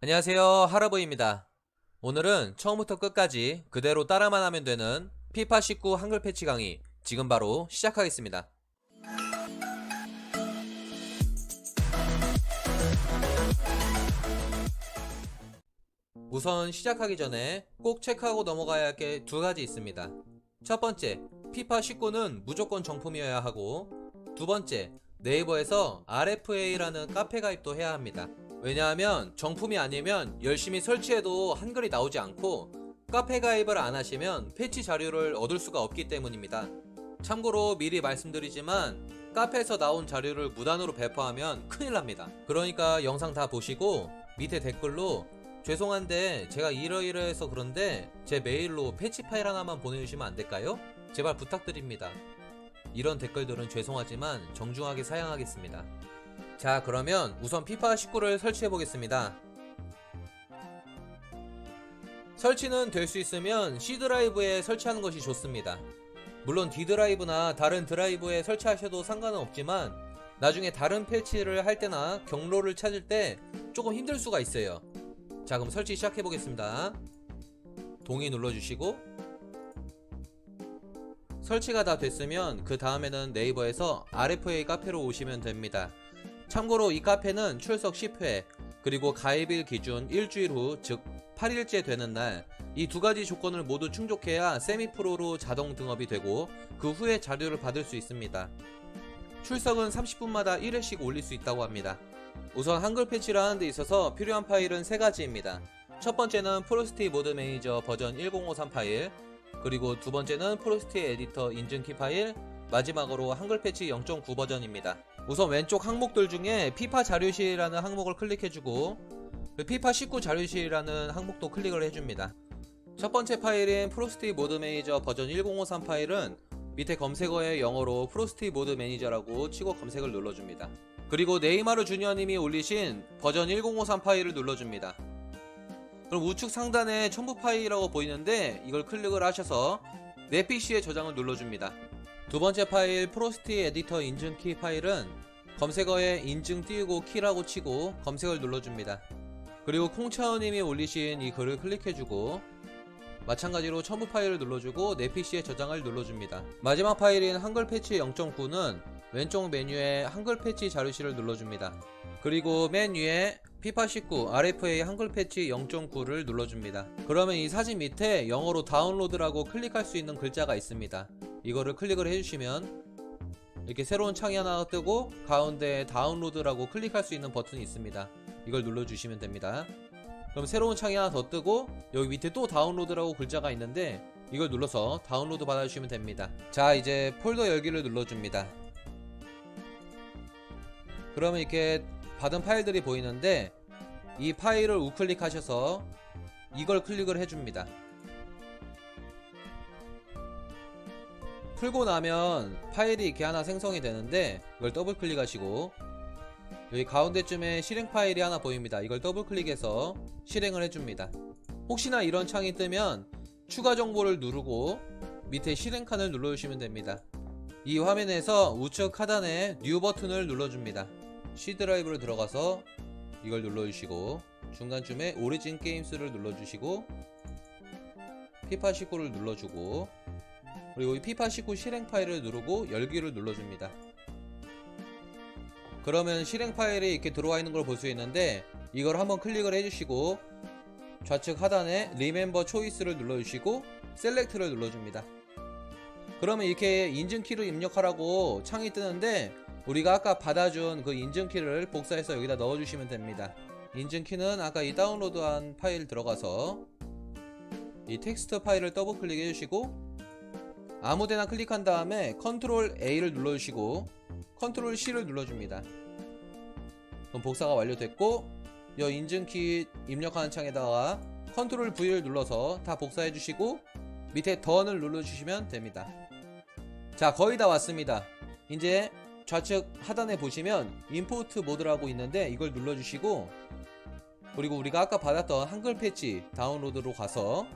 안녕하세요 하라보입니다. 오늘은 처음부터 끝까지 그대로 따라만 하면 되는 피파 19 한글 패치 강의 지금 바로 시작하겠습니다. 우선 시작하기 전에 꼭 체크하고 넘어가야 할 게 두 가지 있습니다. 첫 번째 피파 19는 무조건 정품이어야 하고 두 번째 네이버에서 RFA라는 카페 가입도 해야 합니다 왜냐하면 정품이 아니면 열심히 설치해도 한글이 나오지 않고 카페 가입을 안 하시면 패치 자료를 얻을 수가 없기 때문입니다. 참고로 미리 말씀드리지만 카페에서 나온 자료를 무단으로 배포하면 큰일 납니다. 그러니까 영상 다 보시고 밑에 댓글로 죄송한데 제가 이러이러해서 그런데 제 메일로 패치 파일 하나만 보내주시면 안 될까요? 제발 부탁드립니다. 이런 댓글들은 죄송하지만 정중하게 사양하겠습니다. 자 그러면 우선 피파 19를 설치해 보겠습니다. 설치는 될 수 있으면 C 드라이브에 설치하는 것이 좋습니다. 물론 D 드라이브나 다른 드라이브에 설치하셔도 상관은 없지만 나중에 다른 패치를 할 때나 경로를 찾을 때 조금 힘들 수가 있어요. 자 그럼 설치 시작해 보겠습니다. 동의 눌러주시고 설치가 다 됐으면 그 다음에는 네이버에서 RFA 카페로 오시면 됩니다 참고로 이 카페는 출석 10회 그리고 가입일 기준 일주일 후 즉 8일째 되는 날 이 두 가지 조건을 모두 충족해야 세미프로로 자동 등업이 되고 그 후에 자료를 받을 수 있습니다. 출석은 30분마다 1회씩 올릴 수 있다고 합니다. 우선 한글 패치를 하는 데 있어서 필요한 파일은 세 가지입니다. 첫 번째는 프로스티 모드 매니저 버전 1053 파일 그리고 두 번째는 프로스티 에디터 인증키 파일 마지막으로 한글 패치 0.9 버전입니다. 우선 왼쪽 항목들 중에 피파 자료실이라는 항목을 클릭해주고 그 피파 19 자료실이라는 항목도 클릭을 해줍니다. 첫 번째 파일인 프로스티 모드 매니저 버전 1053 파일은 밑에 검색어에 영어로 프로스티 모드 매니저라고 치고 검색을 눌러줍니다. 그리고 네이마르 주니어님이 올리신 버전 1053 파일을 눌러줍니다. 그럼 우측 상단에 첨부 파일이라고 보이는데 이걸 클릭을 하셔서 내 PC에 저장을 눌러줍니다. 두 번째 파일 프로스티 에디터 인증키 파일은 검색어에 인증 띄우고 키라고 치고 검색을 눌러줍니다. 그리고 콩차오님이 올리신 이 글을 클릭해주고 마찬가지로 첨부 파일을 눌러주고 내 PC에 저장을 눌러줍니다. 마지막 파일인 한글 패치 0.9는 왼쪽 메뉴에 한글 패치 자료실을 눌러줍니다. 그리고 맨 위에 피파 19 RFA 한글 패치 0.9를 눌러줍니다. 그러면 이 사진 밑에 영어로 다운로드라고 클릭할 수 있는 글자가 있습니다. 이거를 클릭을 해주시면 이렇게 새로운 창이 하나 뜨고 가운데 다운로드라고 클릭할 수 있는 버튼이 있습니다. 이걸 눌러주시면 됩니다. 그럼 새로운 창이 하나 더 뜨고 여기 밑에 또 다운로드라고 글자가 있는데 이걸 눌러서 다운로드 받아주시면 됩니다. 자 이제 폴더 열기를 눌러줍니다. 그러면 이렇게 받은 파일들이 보이는데 이 파일을 우클릭하셔서 이걸 클릭을 해줍니다. 풀고 나면 파일이 이렇게 하나 생성이 되는데 이걸 더블 클릭하시고 여기 가운데쯤에 실행 파일이 하나 보입니다. 이걸 더블 클릭해서 실행을 해줍니다. 혹시나 이런 창이 뜨면 추가 정보를 누르고 밑에 실행 칸을 눌러주시면 됩니다. 이 화면에서 우측 하단에 뉴 버튼을 눌러줍니다. C 드라이브로 들어가서 이걸 눌러주시고 중간쯤에 오리진 게임스를 눌러주시고 피파 19를 눌러주고 그리고 이 피파 19 실행 파일을 누르고 열기를 눌러줍니다. 그러면 실행 파일이 이렇게 들어와 있는 걸 볼 수 있는데 이걸 한번 클릭을 해주시고 좌측 하단에 리멤버 초이스를 눌러주시고 셀렉트를 눌러줍니다. 그러면 이렇게 인증키를 입력하라고 창이 뜨는데 우리가 아까 받아준 그 인증키를 복사해서 여기다 넣어주시면 됩니다. 인증키는 아까 이 다운로드한 파일 들어가서 이 텍스트 파일을 더블 클릭 해주시고 아무데나 클릭한 다음에 컨트롤 A를 눌러주시고 컨트롤 C를 눌러줍니다. 그럼 복사가 완료됐고 이 인증키 입력하는 창에다가 컨트롤 V를 눌러서 다 복사해 주시고 밑에 던을 눌러주시면 됩니다. 자 거의 다 왔습니다. 이제 좌측 하단에 보시면 임포트 모드라고 있는데 이걸 눌러주시고 그리고 우리가 아까 받았던 한글 패치 다운로드로 가서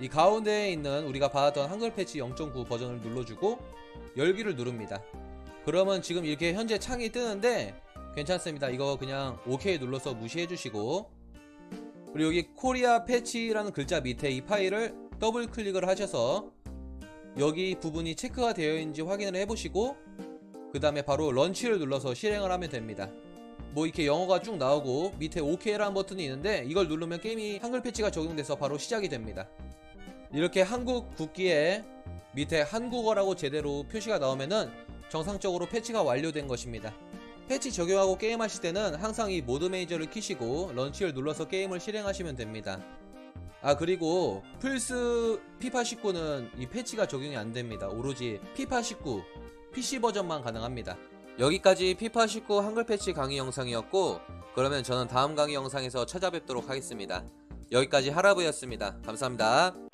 이 가운데에 있는 우리가 받았던 한글 패치 0.9 버전을 눌러주고 열기를 누릅니다. 그러면 지금 이렇게 현재 창이 뜨는데 괜찮습니다. 이거 그냥 OK 눌러서 무시해 주시고 그리고 여기 코리아 패치라는 글자 밑에 이 파일을 더블 클릭을 하셔서 여기 부분이 체크가 되어 있는지 확인을 해보시고 그 다음에 바로 런치를 눌러서 실행을 하면 됩니다. 뭐 이렇게 영어가 쭉 나오고 밑에 OK라는 버튼이 있는데 이걸 누르면 게임이 한글 패치가 적용돼서 바로 시작이 됩니다. 이렇게 한국 국기에 밑에 한국어라고 제대로 표시가 나오면은 정상적으로 패치가 완료된 것입니다. 패치 적용하고 게임하실 때는 항상 이 모드 매니저를 키시고 런치를 눌러서 게임을 실행하시면 됩니다. 아 그리고 플스 피파 19는 이 패치가 적용이 안 됩니다. 오로지 피파 19 PC 버전만 가능합니다. 여기까지 피파 19 한글 패치 강의 영상이었고 그러면 저는 다음 강의 영상에서 찾아뵙도록 하겠습니다. 여기까지 하라브였습니다. 감사합니다.